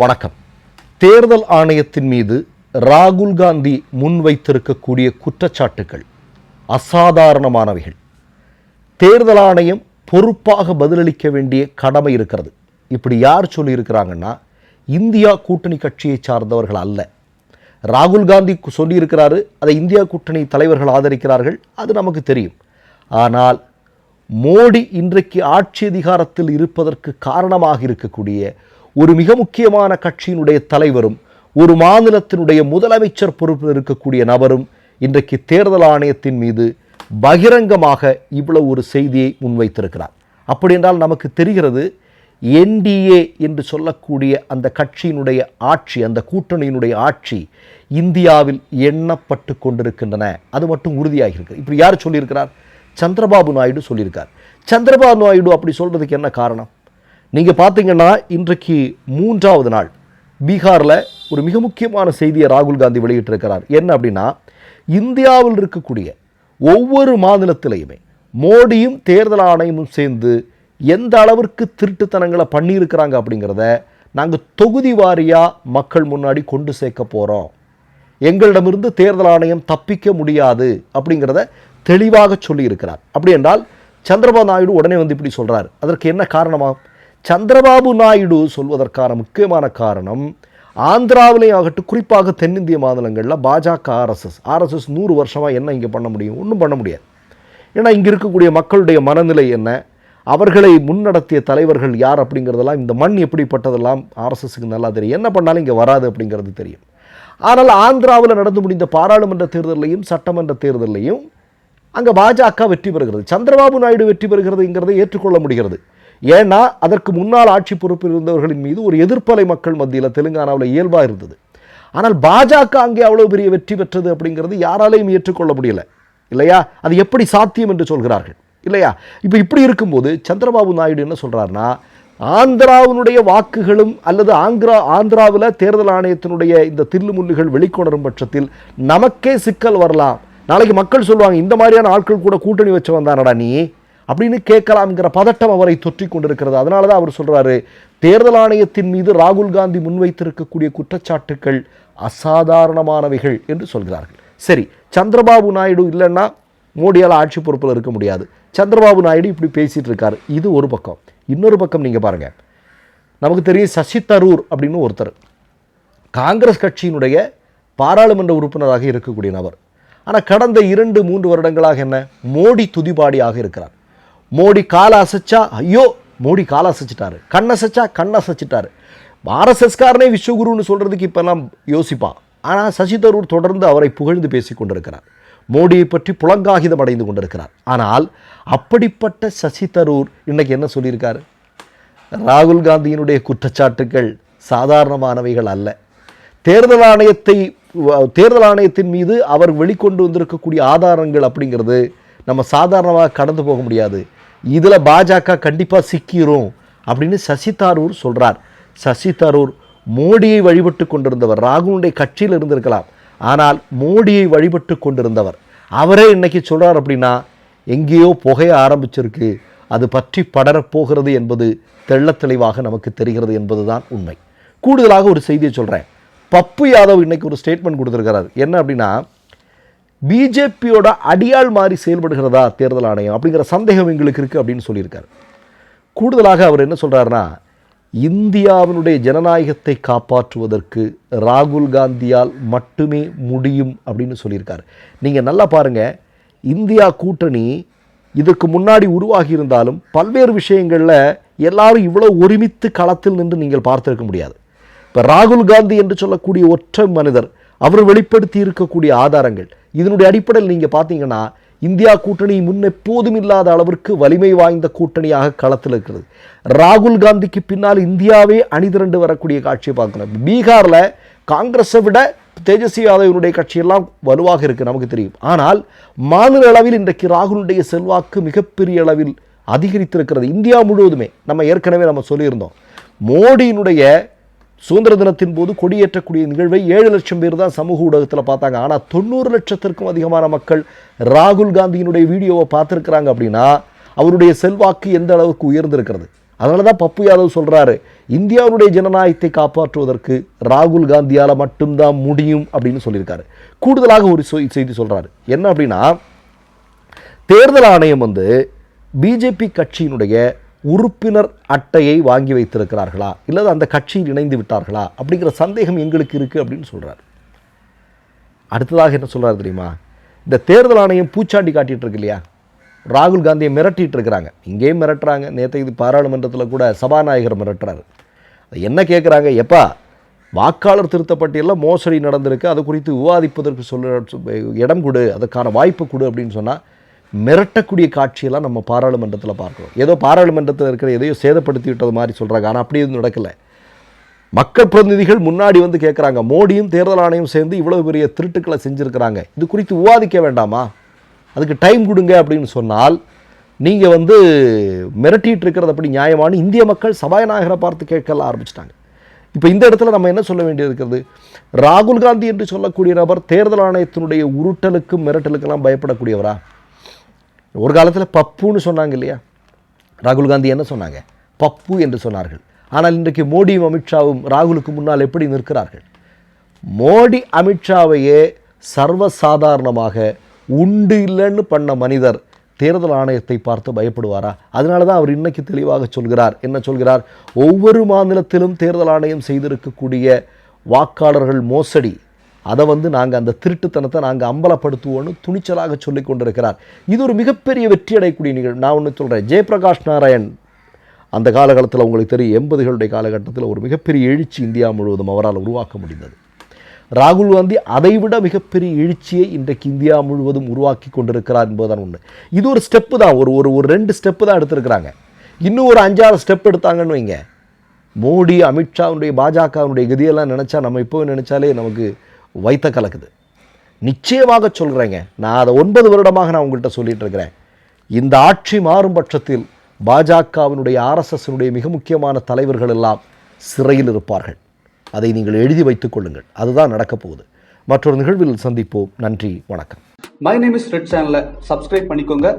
வணக்கம். தேர்தல் ஆணையத்தின் மீது ராகுல் காந்தி முன்வைத்திருக்கக்கூடிய குற்றச்சாட்டுகள் அசாதாரணமானவைகள். தேர்தல் ஆணையம் பொறுப்பாக பதிலளிக்க வேண்டிய கடமை இருக்கிறது. இப்படி யார் சொல்லியிருக்கிறாங்கன்னா இந்தியா கூட்டணி கட்சியை சார்ந்தவர்கள் அல்ல. ராகுல் காந்தி சொல்லியிருக்கிறாரு அதை இந்தியா கூட்டணி தலைவர்கள் ஆதரிக்கிறார்கள் அது நமக்கு தெரியும். ஆனால் மோடி இன்றைக்கு ஆட்சி அதிகாரத்தில் இருப்பதற்கு காரணமாக இருக்கக்கூடிய ஒரு மிக முக்கியமான கட்சியினுடைய தலைவரும் ஒரு மாநிலத்தினுடைய முதலமைச்சர் பொறுப்பில் இருக்கக்கூடிய நபரும் இன்றைக்கு தேர்தல் ஆணையத்தின் மீது பகிரங்கமாக இவ்வளவு ஒரு செய்தியை முன்வைத்திருக்கிறார். அப்படி என்றால் நமக்கு தெரிகிறது என்டிஏ என்று சொல்லக்கூடிய அந்த கட்சியினுடைய ஆட்சி அந்த கூட்டணியினுடைய ஆட்சி இந்தியாவில் எண்ணப்பட்டு கொண்டிருக்கின்றன. அது மட்டும் உறுதியாகியிருக்கு இப்படி யார் சொல்லியிருக்கிறார்? சந்திரபாபு நாயுடு சொல்லியிருக்கார். சந்திரபாபு நாயுடு அப்படி சொல்றதுக்கு என்ன காரணம்? நீங்கள் பார்த்தீங்கன்னா இன்றைக்கு மூன்றாவது நாள். பீகாரில் ஒரு மிக முக்கியமான செய்தியை ராகுல் காந்தி வெளியிட்டிருக்கிறார். என்ன அப்படின்னா இந்தியாவில் இருக்கக்கூடிய ஒவ்வொரு மாநிலத்திலையுமே மோடியும் தேர்தல் ஆணையமும் சேர்ந்து எந்த அளவிற்கு திருட்டுத்தனங்களை பண்ணியிருக்கிறாங்க அப்படிங்கிறத நாங்கள் தொகுதி வாரியாக மக்கள் முன்னாடி கொண்டு சேர்க்க போகிறோம் எங்களிடமிருந்து தேர்தல் ஆணையம் தப்பிக்க முடியாது அப்படிங்கிறத தெளிவாக சொல்லியிருக்கிறார். அப்படி என்றால் சந்திரபாபு நாயுடு உடனே வந்து இப்படி சொல்கிறார் அதற்கு என்ன காரணமாக சந்திரபாபு நாயுடு சொல்வதற்கான முக்கியமான காரணம் ஆந்திராவிலையும் ஆகட்டும் குறிப்பாக தென்னிந்திய மாநிலங்களில் பாஜக ஆர்எஸ்எஸ். ஆர்எஸ்எஸ் நூறு வருஷமாக என்ன இங்கே பண்ண முடியும்? ஒன்றும் பண்ண முடியாது. ஏன்னா இங்கே இருக்கக்கூடிய மக்களுடைய மனநிலை என்ன? அவர்களை முன்னடத்திய தலைவர்கள் யார் அப்படிங்கிறதெல்லாம் இந்த மண் எப்படிப்பட்டதெல்லாம் ஆர்எஸ்எஸ்க்கு நல்லா தெரியும். என்ன பண்ணாலும் இங்கே வராது அப்படிங்கிறது தெரியும். ஆனால் ஆந்திராவில் நடந்து முடிந்த பாராளுமன்ற தேர்தலையும் சட்டமன்ற தேர்தலையும் அங்கே பாஜக வெற்றி பெறுகிறது. சந்திரபாபு நாயுடு வெற்றி பெறுகிறதுங்கிறதை ஏற்றுக்கொள்ள முடிகிறது. ஏன்னா அதற்கு முன்னால் ஆட்சி பொறுப்பில் இருந்தவர்களின் மீது ஒரு எதிர்ப்பலை மக்கள் மத்தியில் தெலுங்கானாவில் இயல்பாக இருந்தது. ஆனால் பாஜக அங்கே அவ்வளோ பெரிய வெற்றி பெற்றது அப்படிங்கிறது யாராலையும் ஏற்றுக்கொள்ள முடியல. இல்லையா? அது எப்படி சாத்தியம் என்று சொல்கிறார்கள். இல்லையா? இப்போ இப்படி இருக்கும்போது சந்திரபாபு நாயுடு என்ன சொல்கிறாருன்னா ஆந்திராவினுடைய வாக்குகளும் அல்லது ஆந்திரா ஆந்திராவில் தேர்தல் ஆணையத்தினுடைய இந்த தில்லுமுல்லுகள் வெளிக்கொணரும் பட்சத்தில் நமக்கே சிக்கல் வரலாம். நாளைக்கு மக்கள் சொல்லுவாங்க இந்த மாதிரியான ஆட்கள் கூட கூட்டணி வச்சு வந்தானடா நீ? அப்படின்னு கேட்கலாம்ங்கிற பதட்டம் அவரை தொற்றி கொண்டிருக்கிறது. அதனால தான் அவர் சொல்கிறாரு தேர்தல் ஆணையத்தின் மீது ராகுல் காந்தி முன்வைத்திருக்கக்கூடிய குற்றச்சாட்டுக்கள் அசாதாரணமானவைகள் என்று சொல்கிறார்கள். சரி சந்திரபாபு நாயுடு இல்லைன்னா மோடியால் ஆட்சி பொறுப்பில் இருக்க முடியாது. சந்திரபாபு நாயுடு இப்படி பேசிகிட்டு இருக்காரு. இது ஒரு பக்கம். இன்னொரு பக்கம் நீங்கள் பாருங்க. நமக்கு தெரியும் சசி தரூர் அப்படின்னு ஒருத்தர். காங்கிரஸ் கட்சியினுடைய பாராளுமன்ற உறுப்பினராக இருக்கக்கூடிய நபர். ஆனால் கடந்த இரண்டு மூன்று வருடங்களாக என்ன? மோடி துதிபாடியாக இருக்கிறார். மோடி காலை அசைச்சா ஐயோ மோடி காலை அசைச்சிட்டாரு. கண் அசைச்சா கண் அசைச்சிட்டாரு. ஆர்எஸ்எஸ்காரனே விஸ்வகுருன்னு சொல்கிறதுக்கு இப்போல்லாம் யோசிப்பான் ஆனால் சசி தரூர் தொடர்ந்து அவரை புகழ்ந்து பேசி கொண்டிருக்கிறார். மோடியை பற்றி புலங்காகிதம் அடைந்து கொண்டிருக்கிறார். ஆனால் அப்படிப்பட்ட சசி தரூர் இன்றைக்கி என்ன சொல்லியிருக்காரு? ராகுல் காந்தியினுடைய குற்றச்சாட்டுகள் சாதாரணமானவைகள் அல்ல. தேர்தல் ஆணையத்தை தேர்தல் ஆணையத்தின் மீது அவர் வெளிக்கொண்டு வந்திருக்கக்கூடிய ஆதாரங்கள் அப்படிங்கிறது நம்ம சாதாரணமாக கடந்து போக முடியாது. இதில் பாஜக கண்டிப்பாக சிக்கிரும் அப்படின்னு சசிதாரூர் சொல்கிறார் சசிதரூர் மோடியை வழிபட்டு கொண்டிருந்தவர். ராகுலுடைய கட்சியில் இருந்திருக்கலாம். ஆனால் மோடியை வழிபட்டு கொண்டிருந்தவர். அவரே இன்னைக்கு சொல்கிறார் அப்படின்னா எங்கேயோ புகைய ஆரம்பிச்சிருக்கு. அது பற்றி படரப் போகிறது என்பது தெள்ளத்தெளிவாக நமக்கு தெரிகிறது என்பது தான் உண்மை. கூடுதலாக ஒரு செய்தியை சொல்கிறேன் பப்பு யாதவ் இன்னைக்கு ஒரு ஸ்டேட்மெண்ட் கொடுத்துருக்கிறார். என்ன அப்படின்னா பிஜேபியோட அடியாள் மாதிரி செயல்படுகிறதா தேர்தல் ஆணையம் அப்படிங்கிற சந்தேகம் எங்களுக்கு இருக்குது அப்படின்னு சொல்லியிருக்காரு. கூடுதலாக அவர் என்ன சொல்கிறாருன்னா இந்தியாவினுடைய ஜனநாயகத்தை காப்பாற்றுவதற்கு ராகுல் காந்தியால் மட்டுமே முடியும் அப்படின்னு சொல்லியிருக்காரு. நீங்கள் நல்லா பாருங்க இந்தியா கூட்டணி இதற்கு முன்னாடி உருவாகி இருந்தாலும் பல்வேறு விஷயங்களில் எல்லாரும் இவ்வளோ ஒருமித்து களத்தில் நின்று நீங்கள் பார்த்திருக்க முடியாது. இப்போ ராகுல் காந்தி என்று சொல்லக்கூடிய ஒற்றை மனிதர் அவர் வெளிப்படுத்தி இருக்கக்கூடிய ஆதாரங்கள் இதனுடைய அடிப்படையில் நீங்கள் பார்த்தீங்கன்னா இந்தியா கூட்டணி முன் எப்போதும் இல்லாத அளவிற்கு வலிமை வாய்ந்த கூட்டணியாக களத்தில் இருக்கிறது. ராகுல் காந்திக்கு பின்னால் இந்தியாவே அணிதிரண்டு வரக்கூடிய காட்சியை பார்க்கணும் பீகாரில் காங்கிரஸை விட தேஜஸ்வி யாதவனுடைய கட்சியெல்லாம் வலுவாக இருக்குது நமக்கு தெரியும். ஆனால் மாநில அளவில் இன்றைக்கு ராகுலுடைய செல்வாக்கு மிகப்பெரிய அளவில் அதிகரித்திருக்கிறது. இந்தியா முழுவதுமே நம்ம ஏற்கனவே நம்ம சொல்லியிருந்தோம். மோடியினுடைய சுதந்திர தினத்தின் போது கொடியேற்றக்கூடிய நிகழ்வை ஏழு லட்சம் பேர் தான் சமூக ஊடகத்தில் பார்த்தாங்க. ஆனால் தொண்ணூறு லட்சத்திற்கும் அதிகமான மக்கள் ராகுல் காந்தியினுடைய வீடியோவை பார்த்துருக்குறாங்க அப்படின்னா அவருடைய செல்வாக்கு எந்த அளவுக்கு உயர்ந்திருக்கிறது? அதனால தான் பப்பு யாதவ் சொல்றாரு இந்தியாவுடைய ஜனநாயகத்தை காப்பாற்றுவதற்கு ராகுல் காந்தியால மட்டும்தான் முடியும் அப்படின்னு சொல்லியிருக்காரு. கூடுதலாக ஒரு செய்தி சொல்றாரு. என்ன அப்படின்னா தேர்தல் ஆணையம் வந்து பிஜேபி கட்சியினுடைய உறுப்பினர் அட்டையை வாங்கி வைத்திருக்கிறார்களா? இல்லது அந்த கட்சியில் இணைந்து விட்டார்களா? அப்படிங்கிற சந்தேகம் எங்களுக்கு இருக்குது அப்படின்னு சொல்கிறார் அடுத்ததாக என்ன சொல்கிறார் தெரியுமா? இந்த தேர்தல் ஆணையம் பூச்சாண்டி காட்டிகிட்டு இருக்கு இல்லையா? ராகுல் காந்தியை மிரட்டிகிட்டு இருக்கிறாங்க. இங்கேயும் மிரட்டுறாங்க. நேற்று இது பாராளுமன்றத்தில் கூட சபாநாயகர் மிரட்டுறாரு. என்ன கேட்குறாங்க எப்பா வாக்காளர் திருத்த பட்டியலில் மோசடி நடந்திருக்கு. அது குறித்து விவாதிப்பதற்கு சொல்ல இடம் கொடு. அதற்கான வாய்ப்பு கொடு அப்படின்னு சொன்னால் மிரட்டக்கூடிய காட்சியெல்லாம் நம்ம பாராளுமன்றத்தில் பார்க்குறோம். ஏதோ பாராளுமன்றத்தில் இருக்கிற எதையோ சேதப்படுத்தி விட்டது மாதிரி சொல்கிறாங்க ஆனால் அப்படி எதுவும் நடக்கலை. மக்கள் பிரதிநிதிகள் முன்னாடி வந்து கேட்குறாங்க மோடியும் தேர்தல் ஆணையம் சேர்ந்து இவ்வளோ பெரிய திருட்டுக்களை செஞ்சுருக்கிறாங்க. இது குறித்து விவாதிக்க வேண்டாமா? அதுக்கு டைம் கொடுங்க அப்படின்னு சொன்னால் நீங்கள் வந்து மிரட்டிகிட்டு இருக்கிறது அப்படி நியாயமான இந்திய மக்கள் சபாநாயகரை பார்த்து கேட்கலாம் ஆரம்பிச்சிட்டாங்க. இப்போ இந்த இடத்துல நம்ம என்ன சொல்ல வேண்டியது இருக்கிறது ராகுல் காந்தி என்று சொல்லக்கூடிய நபர் தேர்தல் ஆணையத்தினுடைய உருட்டலுக்கும் மிரட்டலுக்கெல்லாம் பயப்படக்கூடியவரா? ஒரு காலத்தில் பப்புன்னு சொன்னாங்க இல்லையா? ராகுல் காந்தி என்ன சொன்னாங்க? பப்பு என்று சொன்னார்கள். ஆனால் இன்றைக்கு மோடியும் அமித்ஷாவும் ராகுலுக்கு முன்னால் எப்படி நிற்கிறார்கள்? மோடி அமித்ஷாவையே சர்வசாதாரணமாக உண்டு இல்லைன்னு பண்ண மனிதர் தேர்தல் ஆணையத்தை பார்த்து பயப்படுவாரா? அதனால தான் அவர் இன்னைக்கு தெளிவாக சொல்கிறார். என்ன சொல்கிறார்? ஒவ்வொரு மாநிலத்திலும் தேர்தல் ஆணையம் செய்திருக்கக்கூடிய வாக்காளர்கள் மோசடி. அதை வந்து நாங்கள் அந்த திருட்டுத்தனத்தை நாங்கள் அம்பலப்படுத்துவோன்னு துணிச்சலாக சொல்லி கொண்டிருக்கிறார். இது ஒரு மிகப்பெரிய வெற்றி அடையக்கூடிய நிகழ்வு. நான் ஒன்று சொல்கிறேன் ஜெயபிரகாஷ் நாராயண் அந்த காலகட்டத்தில் உங்களுக்கு தெரியும் எண்பதுகளுடைய காலகட்டத்தில் ஒரு மிகப்பெரிய எழுச்சி இந்தியா முழுவதும் அவரால் உருவாக்க முடிந்தது. ராகுல் காந்தி அதைவிட மிகப்பெரிய எழுச்சியை இன்றைக்கு இந்தியா முழுவதும் உருவாக்கி கொண்டிருக்கிறார் என்பதுதான் ஒன்று இது ஒரு ஸ்டெப்பு தான். ஒரு ஒரு ஒரு ரெண்டு ஸ்டெப்பு தான் எடுத்திருக்கிறாங்க. இன்னும் ஒரு அஞ்சாறு ஸ்டெப் எடுத்தாங்கன்னு வைங்க. மோடி அமித்ஷாவுடைய பாஜகவுடைய கதியெல்லாம் நினச்சா நம்ம இப்போ நினச்சாலே நமக்கு வைத்த கலக்குது. நிச்சயமாக சொல்கிறேங்க நான் அதை ஒன்பது வருடமாக நான் உங்கள்கிட்ட சொல்லிட்டு இருக்கிறேன். இந்த ஆட்சி மாறும் பட்சத்தில் பாஜகவினுடைய ஆர்எஸ்எஸ்னுடைய மிக முக்கியமான தலைவர்கள் எல்லாம் சிறையில் இருப்பார்கள். அதை நீங்கள் எழுதி வைத்துக் கொள்ளுங்கள். அதுதான் நடக்கப் போகுது. மற்றொரு நிகழ்வில் சந்திப்போம். நன்றி. வணக்கம். மை நேம் இஸ் ரெட் சேனலை சப்ஸ்கிரைப் பண்ணிக்கோங்க.